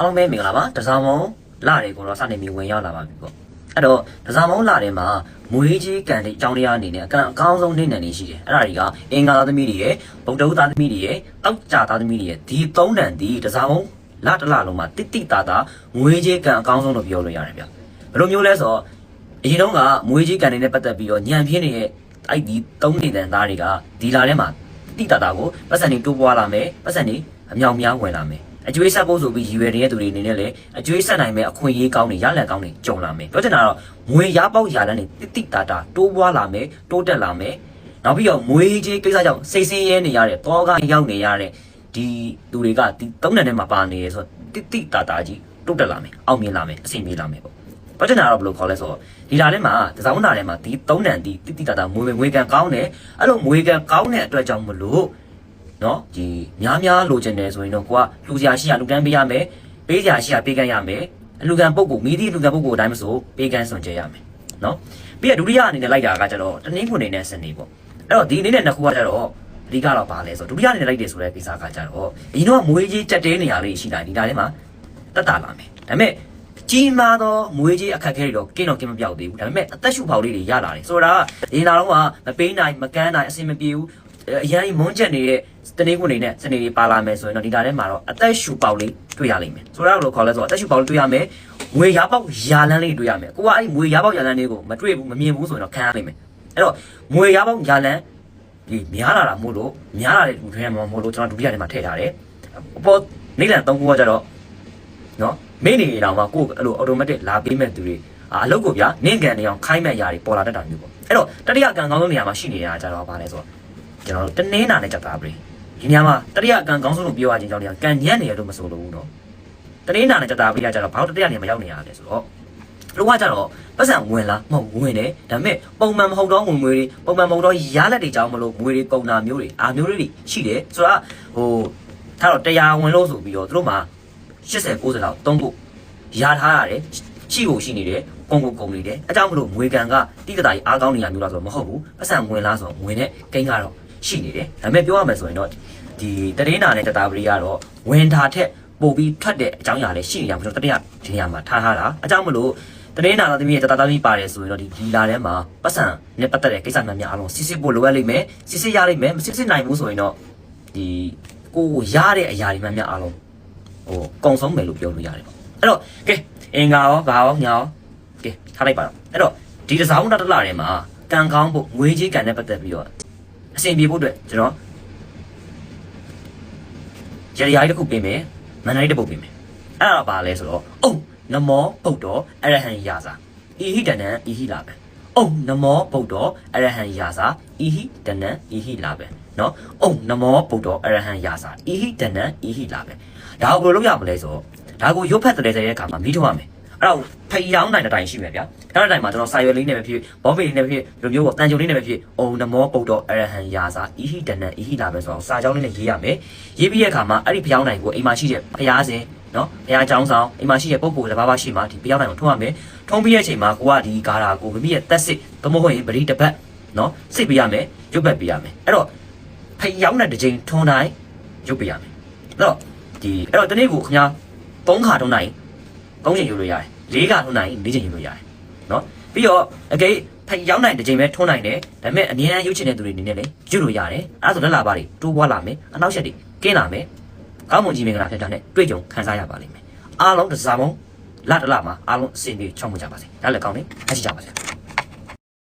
အားလုံးပဲမင်္ဂလာပါတစားမုံလာတယ်ကိုတော့စနေပြီးဝင်ရောက်လာပါပြီပေါ့အဲ့တော့တစားမုံလာတယ်မှာမွေးကြီးကန်တဲ့အကြောင်းတရားအနေနဲ့အကအကောင်းဆုံးနေနေနေရှိတယ်အဲ့ဒါတွေကအင်္ဂါသားသမီးတွေရဲ့ဗုဒ္ဓဦးသားသမီးတွေရဲ့တောက်ကြသားသမီးတွေရဲ့ဒီသုံးတန်ဒီတစားမုံလာတစ်လလုံးမှာတိတိတာတာမွေးကြီးကန်အကောင်းဆုံးလို့ပြောလို့ရတယ်ဗျဘယ်လိုမျိုးလဲဆိုတော့အရင်တုန်းကမွေးကြီးကန်နေနဲ့ပတ်သက်ပြီးတော့ညံပြင်းနေတဲ့အဲ့ဒီသုံးနေတဲ့သားတွေကဒီလာထဲမှာတိတာတာကိုပတ်စံတွေတိုးပွားလာမယ်ပတ်စံတွေအမြောင်များဝင်လာမယ် အကျွေးဆက်ဖို့ဆိုပြီးရည်ရွယ်နေတဲ့သူတွေအနေနဲ့လည်းအကျွေးဆက်နိုင်မဲ့အခွင့်အရေးကောင်းတွေရလဒ်ကောင်းတွေကြုံလာမယ်ပြောချင်တာတော့ငွေရပေါက်ရလန်းတွေတိတိတာတာတိုးပွားလာမယ်တိုးတက်လာမယ်နောက်ပြီးတော့ငွေကြီးကိစ္စကြောင့်စိတ်ဆင်းရဲနေရတဲ့တောကရောက်နေရတဲ့ဒီသူတွေကဒီသုံးနယ်ထဲမှာပါနေရဆိုတော့တိတိတာတာကြီးတိုးတက်လာမယ်အောင်မြင်လာမယ်အဆင်ပြေလာမယ်ပေါ့ပြောချင်တာတော့ဘယ်လိုခေါ်လဲဆိုတော့ဒီလာထဲမှာဒီဆောင်နာထဲမှာဒီသုံးနံဒီတိတိတာတာငွေငွေကန်ကောင်းတယ်အဲ့လိုငွေကန်ကောင်းတဲ့အတွက်ကြောင့်မလို့ နော်ဒီများများလိုချင်တယ်ဆိုရင်တော့ကိုကလူစရာရှိရလူကန်းပေးရမယ်ပေးစရာရှိရပေးကမ်းရမယ်အလူကံပုဂ္ဂိုလ်မိသည့်လူကံပုဂ္ဂိုလ်အတိုင်းမဆိုပေးကမ်းစွန့်ကြရမယ်နော်ပြီးရဒုတိယအနေနဲ့လိုက်တာကကျတော့တနည်းခွန်နေနဲ့စနေပေါ့အဲ့တော့ဒီအနေနဲ့နှစ်ခုကကျတော့အဓိကတော့ပါလဲဆိုဒုတိယအနေနဲ့လိုက်တယ်ဆိုတဲ့ကိစ္စကကျတော့အရင်တော့မွေးကြီးကြက်တဲနေရလေးရှိတာဒီဒါထဲမှာတက်တာလာမယ်ဒါပေမဲ့ကြီးမားသောမွေးကြီးအခက်အခဲတွေတော့ကင်းတော့ကင်းမပြောက်သေးဘူးဒါပေမဲ့အသက်ရှူပေါက်လေးတွေရလာတယ်ဆိုတာကဒီနာတော့ကမပေးနိုင်မကန်းနိုင်အဆင်မပြေဘူး အရန်မွန်းချက်နေတဲ့တနေ့ကုန်နေနဲ့စနေတွေပါလာမယ်ဆိုရင်တော့ဒီတာထဲမှာတော့အသက်ရှူပေါက်လေးတွေ့ရလိမ့်မယ်ဆိုတော့ဘယ်လိုခေါ်လဲဆိုတော့အသက်ရှူပေါက်လေးတွေ့ရမယ်ငွေရပေါက်ယာလန်းလေးတွေ့ရမယ်ကိုကအဲ့ငွေရပေါက်ယာလန်းလေးကိုမတွေ့ဘူးမမြင်ဘူးဆိုရင်တော့ခံရလိမ့်မယ်အဲ့တော့ငွေရပေါက်ယာလန်းဒီများလာတာမို့လို့များလာတဲ့လူတွေမှာမို့လို့ကျွန်တော်ဒုတိယထဲမှာထည့်ထားတယ်အပေါ်နေလန်သုံးခုကကြတော့နော်မိနေတောင်မှကိုယ်အဲ့လို automatic လာပေးမဲ့သူတွေအာအလုပ်ကိုဗျာနင့်ကန်နေအောင်ခိုင်းမဲ့ຢာတွေပေါ်လာတတ်တာမျိုးပေါ့အဲ့တော့တတိယကံကောင်းဆုံးနေရာမှာရှိနေတာကြတော့ဘာလဲဆိုတော့ ကျွန်တော်တို့တနင်းနာနဲ့ကြက်သားပြီဒီညမှာတတိယအကန်ကောင်းဆုံးလို့ပြောရခြင်းကြောင့်လည်းကန်ညံ့နေရလို့မဆိုလို့ဘူးနော်တနင်းနာနဲ့ကြက်သားပြီကကြတော့ဘာလို့တတိယနေမရောက်နေရလဲဆိုတော့လောကကြတော့ပတ်စံဝင်လားမဟုတ်ဝင်တယ်ဒါပေမဲ့ပုံမှန်မဟုတ်တော့ဝင်ငွေတွေပုံမှန်မဟုတ်တော့ရလက်တွေကြောင်းမလို့ငွေတွေကုန်တာမျိုးတွေအာမျိုးတွေရှိတယ်ဆိုတော့ဟိုထားတော့တရားဝင်လို့ဆိုပြီးတော့သူတို့မှာ80 90လောက်သုံးဖို့ရထားရတယ်ရှိဖို့ရှိနေတယ်ကုန်ကုန်ကုန်နေတယ်အကြောင်းမလို့ငွေကန်ကတိတတာကြီးအားကောင်းနေရမျိုးလားဆိုတော့မဟုတ်ဘူးပတ်စံဝင်လားဆိုတော့ဝင်တဲ့ကိန်းကတော့ ရှိနေတယ်ဒါပေမဲ့ပြောရမယ်ဆိုရင်တော့ဒီတရင်းနာနဲ့တတာပရီကတော့ဝင်တာထက်ပို့ပြီးထွက်တဲ့အကြောင်းအရာလည်းရှိနေရမှာကျွန်တော်တတိယဒီနေရာမှာထားထားတာအကြောင်းမလို့တရင်းနာသားသမီးရဲ့တတာသမီးပါတယ်ဆိုရင်တော့ဒီဒီလာထဲမှာပတ်စံနဲ့ပတ်သက်တဲ့ကိစ္စမှန်များအားလုံးစစ်စစ်ဖို့လိုအပ်လိမ့်မယ်စစ်စစ်ရလိမ့်မယ်မစစ်စစ်နိုင်ဘူးဆိုရင်တော့ဒီကိုရတဲ့အရာတွေမှန်များအားလုံးဟိုကုံဆုံးမယ်လို့ပြောလို့ရတယ်ပေါ့အဲ့တော့ကဲအင်္ဂါရောဘာရောညာရောကဲထားလိုက်ပါတော့အဲ့တော့ဒီတစ်စောင်းတစ်တလထဲမှာကံကောင်းဖို့ငွေကြီးကံနဲ့ပတ်သက်ပြီးတော့ အဆင်ပြေဖို့အတွက်ကျွန်တော်ရရရိုက်တစ်ခုပေးမယ်မန္တလေးတစ်ပုတ်ပေးမယ်အဲ့ဒါပါလဲဆိုတော့အုံနမောဗုဒ္ဓောအရဟံယာစာဤဟိတနံဤဟိလာပံအုံနမောဗုဒ္ဓောအရဟံယာစာဤဟိတနံဤဟိလာပံနော်အုံနမောဗုဒ္ဓောအရဟံယာစာဤဟိတနံဤဟိလာပံဒါကိုဘယ်လိုလုပ်ရမလဲဆိုတော့ဒါကိုရုပ်ဖတ်တဲ့တဲ့အခါမှာမိထုတ်ရမယ် အဲ့ဒါကိုဖျောင်းတိုင်းတိုင်းရှိမယ်ဗျာအဲ့ဒါတိုင်းမှာကျွန်တော်စာရွက်လေးနဲ့ပဲဖြစ်ဘောပေလေးနဲ့ပဲဖြစ်ဒီလိုမျိုးပေါ့တန်ကြုံလေးနဲ့ပဲဖြစ်အုံနမောပုတ်တော်အရဟံယာစာဣဟိတနံဣဟိလာပဲဆိုတော့စာကြောင်းလေးနဲ့ရေးရမယ်ရေးပြီးတဲ့အခါမှာအဲ့ဒီဖျောင်းတိုင်းကိုအိမ်မှာရှိတဲ့ဖျားစင်နော်ဘုရားကျောင်းဆောင်အိမ်မှာရှိတဲ့ပုံကိုလည်းဘာဘာရှိမှဒီဘုရားတိုင်ကိုထုံးရမယ်ထုံးပြီးတဲ့အချိန်မှာကိုကဒီဂါရာကိုမိမိရဲ့တက်စစ်သမဟုတ်ရင်ပရိတပတ်နော်စိတ်ပြရမယ်ရုပ်ပတ်ပြရမယ်အဲ့တော့ဖျောင်းတဲ့တစ်ချိန်ထုံးတိုင်းရုပ်ပြရမယ်အဲ့တော့ဒီအဲ့တော့တနေ့ကိုခင်ဗျာ၃ခါထုံးတိုင်း ၃ချိန်ယူလို့ရတယ်၄ခါထုံးတိုင်း၄ချိန်ယူလို့ရတယ်နော်ပြီးတော့အကေဖိုင်ရောက်နိုင်တဲ့ချိန်ပဲထုံးနိုင်တယ်ဒါပေမဲ့အမြဲတမ်းရုပ်ချင်တဲ့သူတွေအနေနဲ့လည်းယူလို့ရတယ်အဲဒါဆိုလက်လာပါတွေတိုးပွားလာမယ်အနောက်ရှက်တွေကင်းလာမယ်ကောင်းမွန်ကြီးမင်္ဂလာဖြစ်တာနဲ့တွေ့ကြုံခံစားရပါလိမ့်မယ်အားလုံးတစ်စားမုံလတ်တလမှာအားလုံးအဆင်ပြေချောင်းမကြပါစေဒါလည်းကောင်းတယ်အရှိကြပါစေ